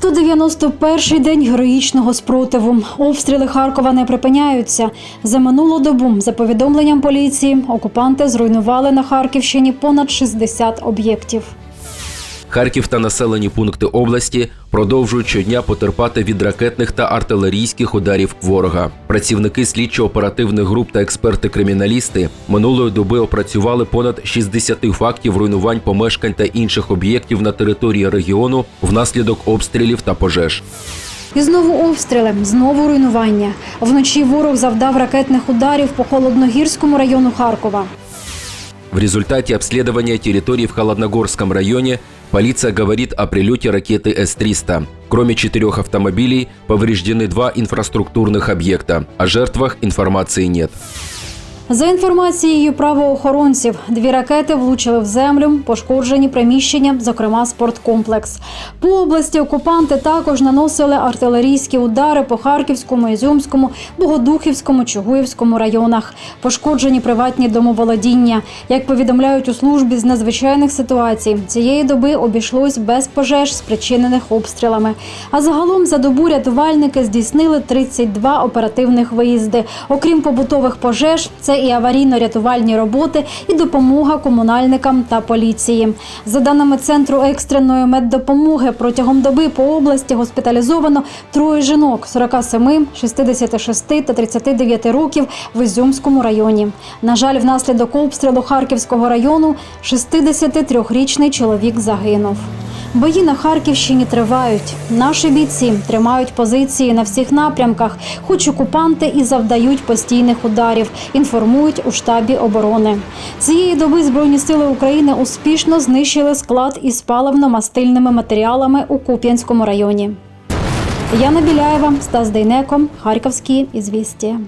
191-й день героїчного спротиву. Обстріли Харкова не припиняються. За минулу добу, за повідомленням поліції, окупанти зруйнували на Харківщині понад 60 об'єктів. Харків та населені пункти області продовжують щодня потерпати від ракетних та артилерійських ударів ворога. Працівники слідчо-оперативних груп та експерти-криміналісти минулої доби опрацювали понад 60 фактів руйнувань помешкань та інших об'єктів на території регіону внаслідок обстрілів та пожеж. І знову обстріли, знову руйнування. Вночі ворог завдав ракетних ударів по холодногірському району Харкова. В результате обследования территорий в Холодногорском районе полиция говорит о прилете ракеты С-300. Кроме четырех автомобилей, повреждены два инфраструктурных объекта. О жертвах информации нет. За інформацією правоохоронців, дві ракети влучили в землю, пошкоджені приміщення, зокрема спорткомплекс. По області окупанти також наносили артилерійські удари по Харківському, Ізюмському, Богодухівському, Чугуївському районах. Пошкоджені приватні домоволодіння. Як повідомляють у службі з надзвичайних ситуацій, цієї доби обійшлось без пожеж, спричинених обстрілами. А загалом за добу рятувальники здійснили 32 оперативних виїзди. Окрім побутових пожеж, це і аварійно-рятувальні роботи, і допомога комунальникам та поліції. За даними центру екстреної меддопомоги, протягом доби по області госпіталізовано троє жінок 47, 66 та 39 років в Ізюмському районі. На жаль, внаслідок обстрілу Харківського району 63-річний чоловік загинув. Бої на Харківщині тривають. Наші бійці тримають позиції на всіх напрямках, хоч окупанти і завдають постійних ударів, інформують у штабі оборони. Цієї доби Збройні сили України успішно знищили склад із паливно-мастильними матеріалами у Куп'янському районі. Яна Біляєва, Стас Дейнеко, Харківські ізвістія.